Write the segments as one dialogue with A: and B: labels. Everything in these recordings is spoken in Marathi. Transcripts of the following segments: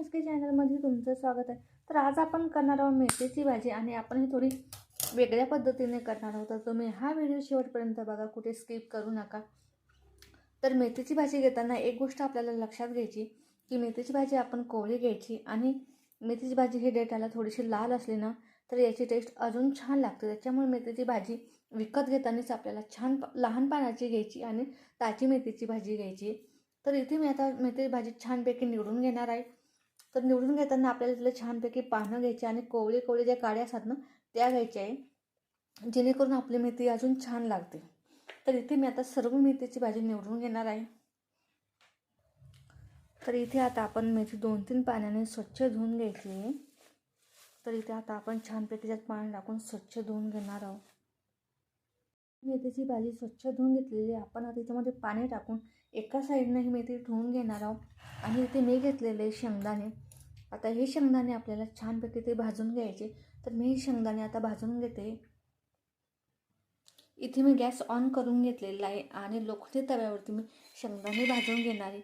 A: मिस्की चॅनलमध्ये तुमचं स्वागत आहे. तर आज आपण करणार आहोत मेथीची भाजी आणि आपण ही थोडी वेगळ्या पद्धतीने करणार आहोत. तर तुम्ही हा व्हिडिओ शेवटपर्यंत बघा कुठे स्किप करू नका. तर मेथीची भाजी घेताना एक गोष्ट आपल्याला लक्षात घ्यायची की मेथीची भाजी आपण कोवळी घ्यायची आणि मेथीची भाजी ही डेटाला थोडीशी लाल असली ना तर याची टेस्ट अजून छान लागते. त्याच्यामुळे मेथीची भाजी विकत घेतानाच आपल्याला छान प- लहान पानाची घ्यायची आणि ताजी मेथीची भाजी घ्यायची. तर इथे मी आता मेथीची भाजी छानपैकी निवडून घेणार आहे. तर निवडून घेताना आपल्याला तिथलं छानपैकी पानं घ्यायची आणि कोवळी कोवळी ज्या काड्या असतात ना त्या घ्यायच्या आहे. जेणेकरून आपली मेथी अजून छान लागते. तर इथे मी आता सर्व मेथीची भाजी निवडून घेणार आहे. तर इथे आता आपण मेथी दोन तीन पाण्याने स्वच्छ धुवून घ्यायची आहे. तर इथे आता आपण छानपैकी त्यात पाणी टाकून स्वच्छ धुवून घेणार आहोत. मेथीची भाजी स्वच्छ धुवून घेतलेली आहे. आपण आता त्याच्यामध्ये पाणी टाकून एका साईडनं ही मेथी धुवून घेणार आहोत. आणि इथे मी घेतलेले शेंगदाणे. आता हे शेंगदाणे आपल्याला छानपैकी ते भाजून घ्यायचे. तर मी हे शेंगदाणे आता भाजून घेते. इथे मी गॅस ऑन करून घेतलेला आहे आणि लोखंडी तव्यावरती मी शेंगदाणे भाजून घेणार आहे.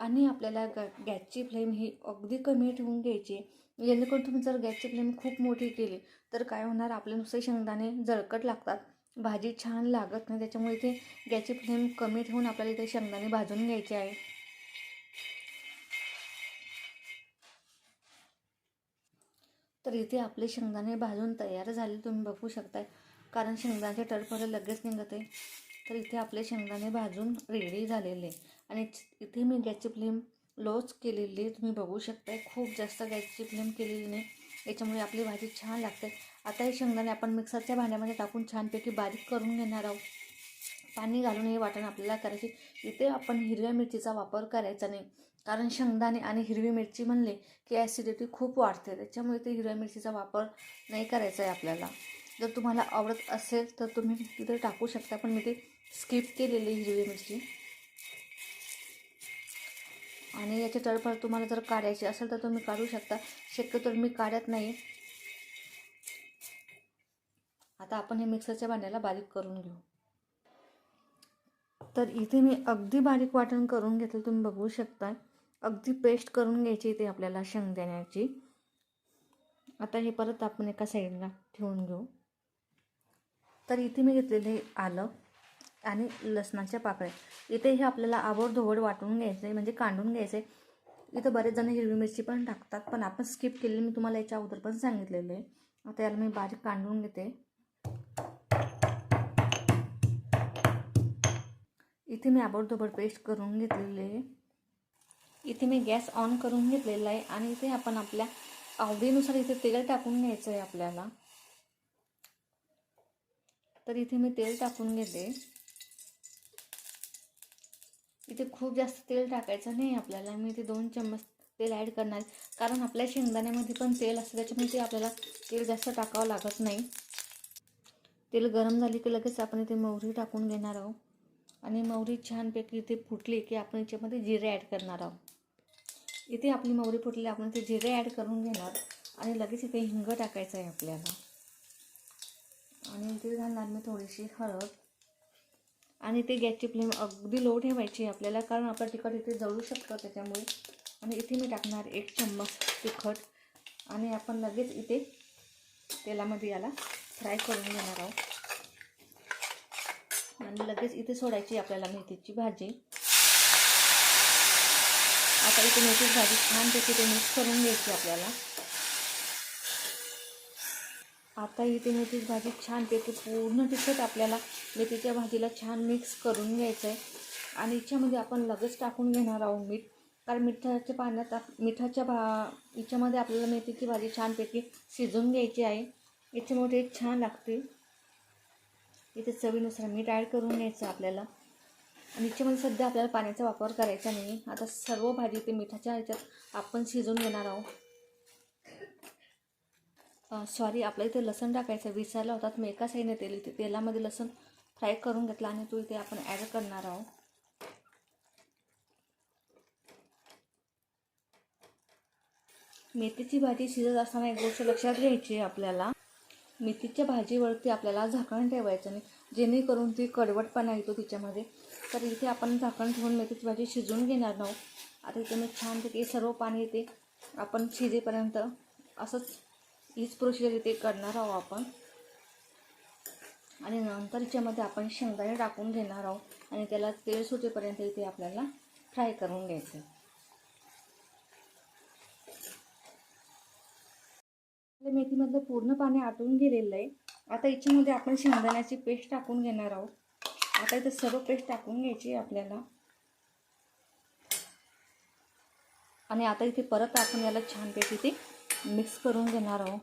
A: आणि आपल्याला ग गॅसची फ्लेम ही अगदी कमी ठेवून घ्यायची जेणेकरून तुम्ही जर गॅसची फ्लेम खूप मोठी केली तर काय होणार? आपले नुसते शेंगदाणे जळकट लागतात. भाजी छान लागत नाही त्याच्यामुळे इथे गॅसची फ्लेम कमी ठेवून आपल्याला इथे शेंगदाणे भाजून घ्यायचे आहे. तर इथे आपले शेंगदाणे भाजून तयार झाले तुम्ही बघू शकताय. कारण शेंगदाण्याचे टडफडं लगेच निघत. आहे तर इथे आपले शेंगदाणे भाजून रेडी झालेले. आणि इथे मी गॅसची फ्लेम लोच केलेली आहे तुम्ही बघू शकताय. खूप जास्त गॅसची फ्लेम केलेली नाही. याच्यामुळे आपली भाजी छान लागते. आता हे शेंगदाणे आपण मिक्सरच्या भांड्यामध्ये टाकून छानपैकी बारीक करून घेणार आहोत. पाणी घालून हे वाटण आपल्याला करायची. इथे आपण हिरव्या मिरचीचा वापर करायचा नाही. कारण शेंगदाणे आणि हिरवी मिरची म्हणले की ॲसिडिटी खूप वाढते. त्याच्यामुळे ते हिरव्या मिरचीचा वापर नाही करायचा आहे आपल्याला. जर तुम्हाला आवडत असेल तर तुम्ही तिथे टाकू शकता पण मी ते स्किप केलेली हिरवी मिरची. आणि याचे तळफळ तुम्हाला जर काढायचे असेल तर तुम्ही काढू शकता. शक्यतो मी काढत नाही. आता आपण हे मिक्सरच्या भांड्याला बारीक करून घेऊ. तर इथे मी अगदी बारीक वाटण करून घेतलं तुम्ही बघू शकता अगदी पेस्ट करून घ्यायची इथे आपल्याला शेंगदाण्याची आता हे परत आपण एका साईडला ठेवून घेऊ. तर इथे मी घेतलेले आलं आणि लसणाच्या पाकळ्या. इथे हे आपल्याला आवडधोवड वाटून घ्यायचं आहे म्हणजे कांडून घ्यायचं आहे इथं बरेच जण हिरवी मिरची पण टाकतात पण आपण स्किप केलेली मी तुम्हाला याच्या अगोदर पण सांगितलेलं आहे. आता याला मी बारीक कांडून घेते. इथे मी आबडधोबड पेस्ट करून घेतलेली आहे. इथे मी गॅस ऑन करून घेतलेला आहे आणि इथे आपण आपल्या आवडीनुसार इथे तेल टाकून घ्यायचं आहे आपल्याला. तर इथे मी तेल टाकून घेते. इथे खूप जास्त तेल टाकायचं नाही आपल्याला. मी इथे दोन चम्मच तेल ॲड करणार कारण आपल्या शेंगदाण्यामध्ये पण तेल असतं त्याच्यामुळे ते आपल्याला तेल जास्त टाकावं लागत नाही. तेल गरम झाली की लगेच आपण इथे मोहरी टाकून घेणार आहोत. आणि मोहरी छानपैकी इथे फुटली की आपण याच्यामध्ये जिरे ॲड करणार आहोत. इथे आपली मोहरी फुटली आपण ते जिरे ॲड करून घेणार आणि लगेच इथे हिंग टाकायचं आहे आपल्याला. आणि इथे घालणार मी थोडीशी हळद. आणि ते गॅसची फ्लेम अगदी लो ठेवायची आहे आपल्याला कारण आपलं तिखट इथे जळू शकतं त्याच्यामुळे. आणि इथे मी टाकणार एक चम्मच तिखट. आणि आपण लगेच इथे तेलामध्ये याला फ्राय करून घेणार आहोत. आणि लगेच इथे सोडायची आपल्याला मेथीची भाजी. आता इथे मेथीची भाजी छानपैकी ते मिक्स करून घ्यायची आपल्याला. आता इथे मेथीची भाजी छानपैकी पूर्ण तिखट आपल्याला. मेथीच्या भाजीला छान मिक्स करून घ्यायचं आहे आणि याच्यामध्ये आपण लगेच टाकून घेणार आहोत मीठ. कारण मिठाच्या पाण्यात आप- मिठाच्या भा याच्यामध्ये आपल्याला मेथीची भाजी छानपैकी शिजून घ्यायची आहे. याच्यामुळे छान लागते. इथे चवीनुसार मीठ ॲड करून घ्यायचं आपल्याला. आणि याच्यामध्ये सध्या आपल्याला पाण्याचा वापर करायचा नाही. आता सर्व भाजी ते मिठाच्या ह्याच्यात आपण शिजवून घेणार आहोत. सॉरी आपल्या इथे लसण टाकायचं. विसरला होता मी एका साईडने तेल इथे तेलामध्ये लसण फ्राय करून घेतला आणि तो इथे आपण ॲड करणार आहोत. मेथीची भाजी शिजत असताना एक गोष्ट लक्षात घ्यायची आहे आपल्याला. मेथीच्या भाजीवरती आपल्याला झाकण ठेवायचं नाही जेणेकरून ती कडवटपणा येतो तिच्यामध्ये तर इथे आपण झाकण ठेवून मेथीची भाजी शिजवून घेणार आहोत. आता इथे मी छानपैकी सर्व पाणी येते आपण शिजेपर्यंत असंच हीच प्रोसिजर इथे करणार आहोत आपण. आणि नंतर याच्यामध्ये आपण शेंगदाणे टाकून घेणार आहोत आणि त्याला तेल सुटेपर्यंत इथे आपल्याला फ्राय करून घ्यायचं आपल्या मेथीमधलं पूर्ण पाणी आटून गेलेलं आहे. आता याच्यामध्ये आपण शेंगदाण्याची पेस्ट टाकून घेणार आहोत. आता इथं सर्व पेस्ट टाकून घ्यायची आहे आपल्याला. आणि आता इथे परत आपण याला छानपैकी ते मिक्स करून घेणार आहोत.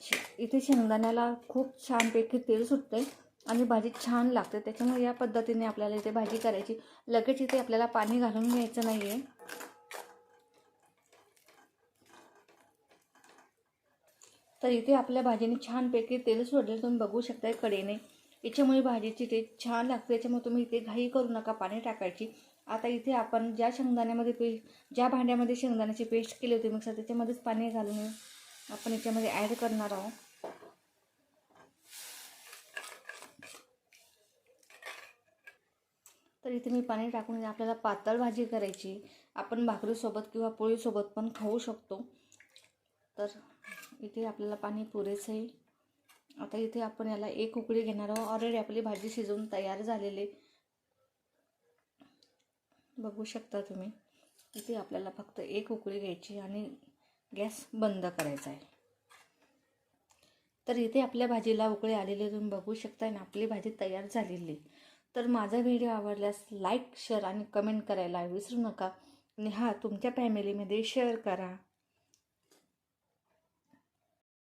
A: शे- इथे शेंगदाण्याला खूप छानपैकी तेल सुटते आणि भाजी छान लागते. त्याच्यामुळे या पद्धतीने आपल्याला इथे भाजी करायची. लगेच इथे आपल्याला पाणी घालून घ्यायचं नाही आहे तर इथे आपल्या भाजीने छानपैकी तेल सोडलेलं तुम्ही बघू शकताय कडेने. याच्यामुळे भाजीची टेस्ट छान लागते. त्याच्यामुळे तुम्ही इथे घाई करू नका पाणी टाकायची. आता इथे आपण ज्या शेंगदाण्यामध्ये पे ज्या भांड्यामध्ये शेंगदाण्याची पेस्ट केली होती मिक्सर त्याच्यामध्येच पाणी घालून आपण याच्यामध्ये ॲड करणार आहोत. तर इथे मी पाणी टाकून आपल्याला पातळ भाजी करायची. आपण भाकरीसोबत किंवा पोळीसोबत पण खाऊ शकतो. तर इथे आपल्याला पाणी पुरेसं आहे. आता इथे आपण याला एक उकळी घेणार आहोत. ऑलरेडी आपली भाजी शिजवून तयार झालेली बघू शकता तुम्ही. इथे आपल्याला फक्त एक उकळी घ्यायची आणि गॅस बंद करायचा आहे. तर इथे आपल्या भाजीला उकळी आलेली आहे. तुम्ही बघू शकता आणि आपली भाजी तयार झालेली आहे. तर माझा व्हिडिओ आवडल्यास लाईक शेअर आणि कमेंट करायला विसरू नका. आणि हा तुमच्या फॅमिलीमध्ये शेअर करा.